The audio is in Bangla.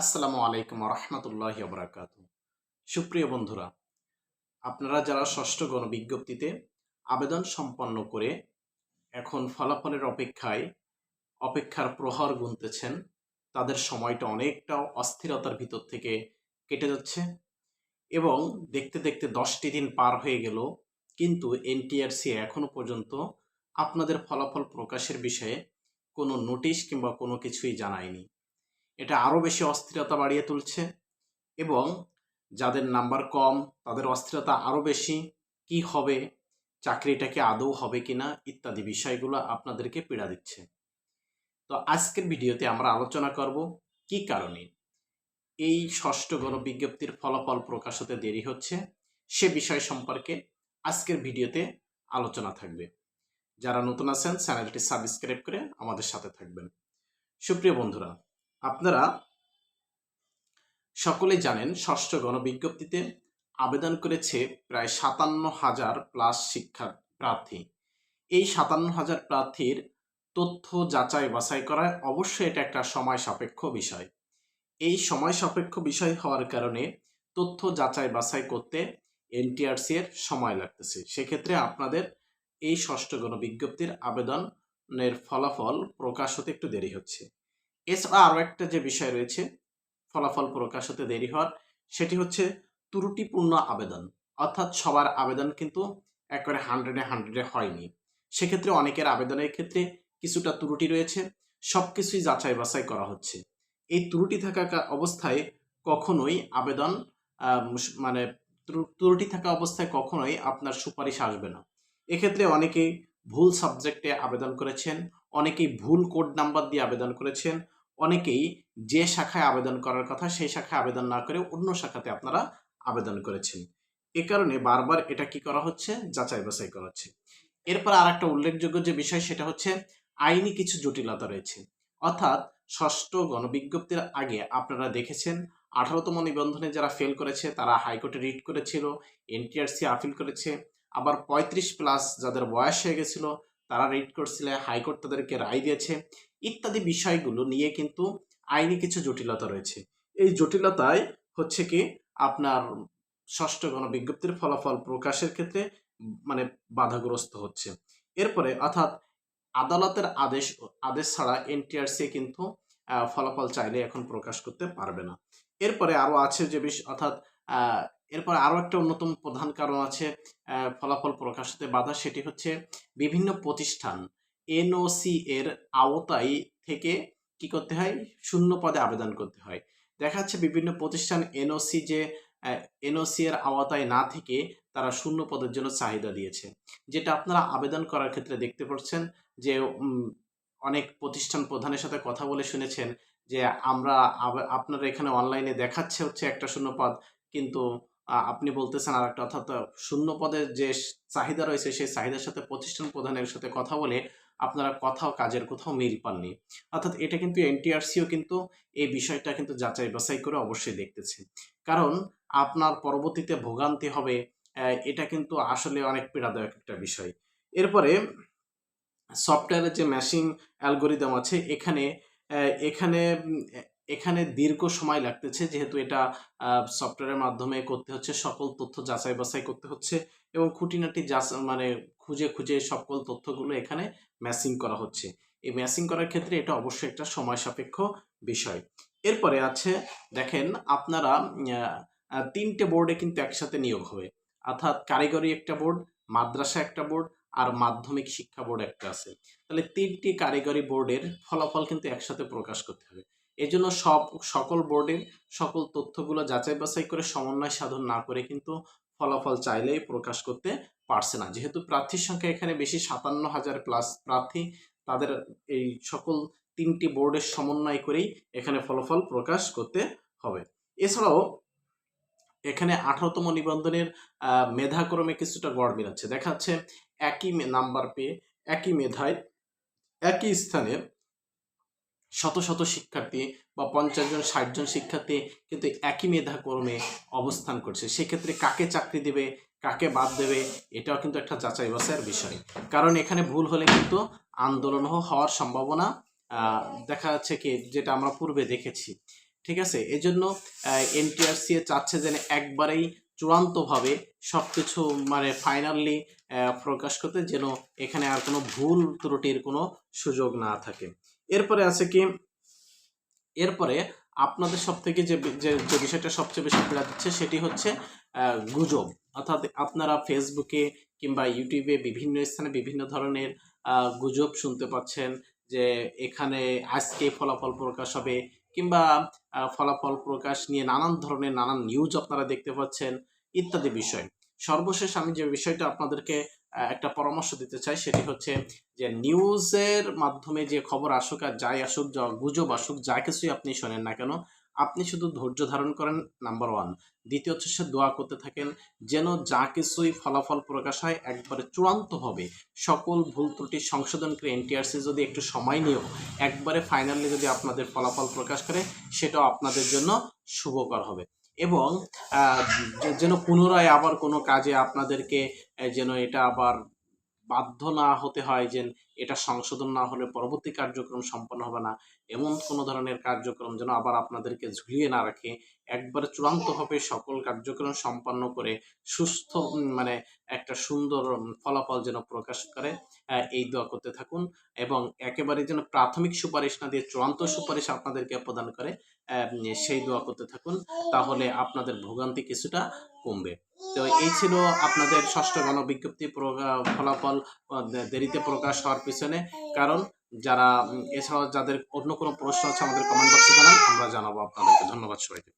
আসসালামু আলাইকুম রহমতুল্লাহ বরাকাত সুপ্রিয় বন্ধুরা, আপনারা যারা ষষ্ঠ গণবিজ্ঞপ্তিতে আবেদন সম্পন্ন করে এখন ফলাফলের অপেক্ষায় অপেক্ষার প্রহর গুনতেছেন, তাদের সময়টা অনেকটা অস্থিরতার ভিতর থেকে কেটে যাচ্ছে এবং দেখতে দেখতে দশটি দিন পার হয়ে গেল, কিন্তু এনটিআরসি এখনও পর্যন্ত আপনাদের ফলাফল প্রকাশের বিষয়ে কোনো নোটিশ কিংবা কোনো কিছুই জানায়নি। এটা আরও বেশি অস্থিরতা বাড়িয়ে তুলছে এবং যাদের নাম্বার কম, তাদের অস্থিরতা আরও বেশি, কি হবে চাকরিটা কি আদৌ হবে কিনা ইত্যাদি বিষয়গুলো আপনাদেরকে পীড়া দিচ্ছে। তো আজকের ভিডিওতে আমরা আলোচনা করব কি কারণে এই ষষ্ঠ গণবিজ্ঞপ্তির ফলাফল প্রকাশ হতে দেরি হচ্ছে সে বিষয় সম্পর্কে আজকের ভিডিওতে আলোচনা থাকবে। যারা নতুন আছেন, চ্যানেলটি সাবস্ক্রাইব করে আমাদের সাথে থাকবেন। সুপ্রিয় বন্ধুরা আপনারা সকলে জানেন, ষষ্ঠ গণবিজ্ঞপ্তিতে আবেদন করেছে প্রায় সাতান্ন হাজার প্লাস শিক্ষা প্রার্থী এই সাতান্ন হাজার প্রার্থীর তথ্য যাচাই বাছাই করায় অবশ্যই এটা একটা সময় সাপেক্ষ বিষয়। এই সময় সাপেক্ষ বিষয় হওয়ার কারণে তথ্য যাচাই বাছাই করতে এনটিআরসি এর সময় লাগতেছে। সেক্ষেত্রে আপনাদের এই ষষ্ঠ গণবিজ্ঞপ্তির আবেদনের ফলাফল প্রকাশ হতে একটু দেরি হচ্ছে। এছাড়া আরও একটা যে বিষয় রয়েছে, ফলাফল প্রকাশ হতে দেরি হওয়ার, সেটি হচ্ছে ত্রুটিপূর্ণ আবেদন। অর্থাৎ সবার আবেদন কিন্তু একবারে হান্ড্রেডে হান্ড্রেডে হয়নি। সেক্ষেত্রে অনেকের আবেদনের ক্ষেত্রে কিছুটা ত্রুটি রয়েছে সব কিছুই যাচাই বাছাই করা হচ্ছে। এই ত্রুটি থাকা অবস্থায় কখনোই আবেদন মানে ত্রু- ত্রুটি থাকা অবস্থায় কখনোই আপনার সুপারিশ আসবে না। এক্ষেত্রে অনেকেই ভুল সাবজেক্টে আবেদন করেছেন, অনেকেই ভুল কোড নাম্বার দিয়ে আবেদন করেছেন অনেকেই যে শাখায় আবেদন করার কথা সেই শাখায় আবেদন না করে অন্য শাখাতে আপনারা আবেদন করেছেন। এ কারণে বারবার এটা কি করা হচ্ছে? যাচাই বাছাই করা হচ্ছে। এরপর আর একটা উল্লেখযোগ্য যে বিষয় সেটা হচ্ছে আইনি কিছু জটিলতা রয়েছে। অর্থাৎ ষষ্ঠ গণবিজ্ঞপ্তির আগে আপনারা দেখেছেন আঠারোতম নিবন্ধনে যারা ফেল করেছে তারা হাইকোর্টে রিট করেছিল এনটিআরসি আপিল করেছে, আবার পঁয়ত্রিশ প্লাস যাদের বয়স হয়ে গেছিল তারা রিট করছিলে, হাইকোর্ট তাদেরকে রায় দিয়েছে। ইত্যাদি বিষয়গুলো নিয়ে কিন্তু আইনি কিছু জটিলতা রয়েছে। এই জটিলতায় হচ্ছে কি, আপনার ষষ্ঠ গণবিজ্ঞপ্তির ফলাফল প্রকাশের ক্ষেত্রে মানে বাধাগ্রস্ত হচ্ছে। এরপরে অর্থাৎ আদালতের আদেশ আদেশ ছাড়া এনটিআরসি কিন্তু ফলাফল চাইলে এখন প্রকাশ করতে পারবে না। এরপরে আরও আছে যে বিষ, অর্থাৎ এরপরে আরও একটা অন্যতম প্রধান কারণ আছে ফলাফল প্রকাশ হতে বাধা, সেটি হচ্ছে বিভিন্ন প্রতিষ্ঠান এনওসি এর আওতায় থেকে কি করতে হয়? শূন্য পদে আবেদন করতে হয়। দেখা যাচ্ছে বিভিন্ন প্রতিষ্ঠান এনওসি যে এনওসি এর আওতায় না থেকে তারা শূন্য পদের জন্য চাহিদা দিয়েছে। যেটা আপনারা আবেদন করার ক্ষেত্রে দেখতে পাচ্ছেন যে অনেক প্রতিষ্ঠান প্রধানের সাথে কথা বলে শুনেছেন যে, আমরা আপনারা এখানে অনলাইনে দেখাচ্ছে হচ্ছে একটা শূন্য পদ, কিন্তু আপনি বলতেছেন আর একটা অর্থাৎ শূন্য পদের যে চাহিদা রয়েছে, সেই চাহিদার সাথে প্রতিষ্ঠান প্রধানের সাথে কথা বলে আপনারা কোথাও কাজের কোথাও মিল পাননি। অর্থাৎ এটা কিন্তু এনটিআরসিও কিন্তু এই বিষয়টা কিন্তু যাচাই বাছাই করে অবশ্যই দেখতেছে। কারণ আপনার পরবর্তীতে ভোগান্তি হবে এটা কিন্তু আসলে অনেক পীড়াদায়ক একটা বিষয়। এরপরে সফটওয়্যারের যে ম্যাশিং অ্যালগোরিদম আছে, এখানে এখানে এখানে দীর্ঘ সময় লাগতেছে, যেহেতু এটা সফটওয়্যারের মাধ্যমে করতে হচ্ছে, সকল তথ্য যাচাই বাছাই করতে হচ্ছে এবং খুঁটিনাটি মানে খুঁজে খুঁজে সকল তথ্যগুলো এখানে ম্যাচিং করা হচ্ছে। এই ম্যাচিং করার ক্ষেত্রে এটা অবশ্যই একটা সময় সাপেক্ষ বিষয়। এরপরে আছে, দেখেন আপনারা তিনটে বোর্ডে কিন্তু একসাথে নিয়োগ হবে। অর্থাৎ কারিগরি একটা বোর্ড মাদ্রাসা একটা বোর্ড আর মাধ্যমিক শিক্ষা বোর্ড একটা আছে। তাহলে তিনটি কারিগরি বোর্ডের ফলাফল কিন্তু একসাথে প্রকাশ করতে হবে। এই জন্য সব, সকল বোর্ডের সকল তথ্যগুলো যাচাই বাছাই করে সমন্বয় সাধন না করে কিন্তু ফলাফল চাইলেই প্রকাশ করতে পারছে না। যেহেতু প্রার্থীর সংখ্যা এখানে বেশি, সাতান্ন হাজার প্লাস প্রার্থী, তাদের এই সকল তিনটি বোর্ডের সমন্বয় করেই এখানে ফলাফল প্রকাশ করতে হবে। এছাড়াও এখানে আঠারোতম নিবন্ধনের মেধাক্রমে কিছুটা গড় মিলাচ্ছে। দেখা যাচ্ছে একই নাম্বার পেয়ে একই মেধায়, একই স্থানে শত শত শিক্ষার্থী বা পঞ্চাশ জন, ষাট জন শিক্ষার্থী কিন্তু একই মেধাক্রমে অবস্থান করছে। সেক্ষেত্রে কাকে চাকরি দেবে, কাকে বাদ দেবে, এটাও কিন্তু একটা যাচাই বাছাইয়ের বিষয়। কারণ এখানে ভুল হলে কিন্তু আন্দোলন হওয়ার সম্ভাবনা দেখা যাচ্ছে কি যেটা আমরা পূর্বে দেখেছি। ঠিক আছে? এজন্য এনটিআরসি চাচ্ছে যেন একবারেই চূড়ান্তভাবে সব কিছু মানে ফাইনালি প্রকাশ করতে যেন এখানে আর কোনো ভুল ত্রুটির কোনো সুযোগ না থাকে। এরপরে আছে কি? এরপরে আপনাদের সব থেকে যে যে বিষয়টা সবচেয়ে বেশি পীড়া দিচ্ছে সেটি হচ্ছে গুজব। অর্থাৎ আপনারা ফেসবুকে কিংবা ইউটিউবে বিভিন্ন স্থানে বিভিন্ন ধরনের গুজব শুনতে পাচ্ছেন যে এখানে আজকে ফলাফল প্রকাশ হবে কিংবা ফলাফল প্রকাশ নিয়ে নানান ধরনের নানান নিউজ আপনারা দেখতে পাচ্ছেন ইত্যাদি বিষয়। সর্বশেষ আমি যে বিষয়টা আপনাদেরকে একটা পরামর্শ দিতে চাই, সেটি হচ্ছে যে নিউজের মাধ্যমে যে খবর আসুক আর যাই আসুক যা গুজব আসুক, যা কিছুই আপনি শোনেন না কেন, আপনি শুধু ধৈর্য ধারণ করেন নাম্বার ওয়ান দ্বিতীয় হচ্ছে সে দোয়া করতে থাকেন, যেন যা কিছুই ফলাফল প্রকাশ হয় একবারে চূড়ান্তভাবে সকল ভুল ত্রুটি সংশোধন করে এনটিআরসি যদি একটু সময় নিয়েও একবারে ফাইনালি যদি আপনাদের ফলাফল প্রকাশ করে, সেটাও আপনাদের জন্য শুভকর হবে। এবং যেন পুনরায় আবার কোনো কাজে আপনাদেরকে যেন এটা আবার বাধ্য না হতে হয় যে, এটা সংশোধন না হলে পরবর্তী কার্যক্রম সম্পন্ন হবে না। এমন কোনো ধরনের কার্যক্রম যেন আবার আপনাদেরকে ঝুলিয়ে না রাখে। একবারে চূড়ান্তভাবে সকল কার্যক্রম সম্পন্ন করে সুস্থ মানে একটা সুন্দর ফলাফল যেন প্রকাশ করে এই দোয়া করতে থাকুন এবং একেবারে যেন প্রাথমিক সুপারিশ না দিয়ে চূড়ান্ত সুপারিশ আপনাদেরকে প্রদান করে সেই দোয়া করতে থাকুন, তাহলে আপনাদের ভোগান্তি কিছুটা কমবে। তো এই ছিল আপনাদের ষষ্ঠ গণবিজ্ঞপ্তি ফলাফল দেরিতে প্রকাশ হওয়ার পিছনে। কারণ যারা এছাড়াও যাদের অন্য কোনো প্রশ্ন আছে, আমাদের কমেন্ট বক্সে জানান, আমরা জানাব আপনাদেরকে। ধন্যবাদ সবাইকে।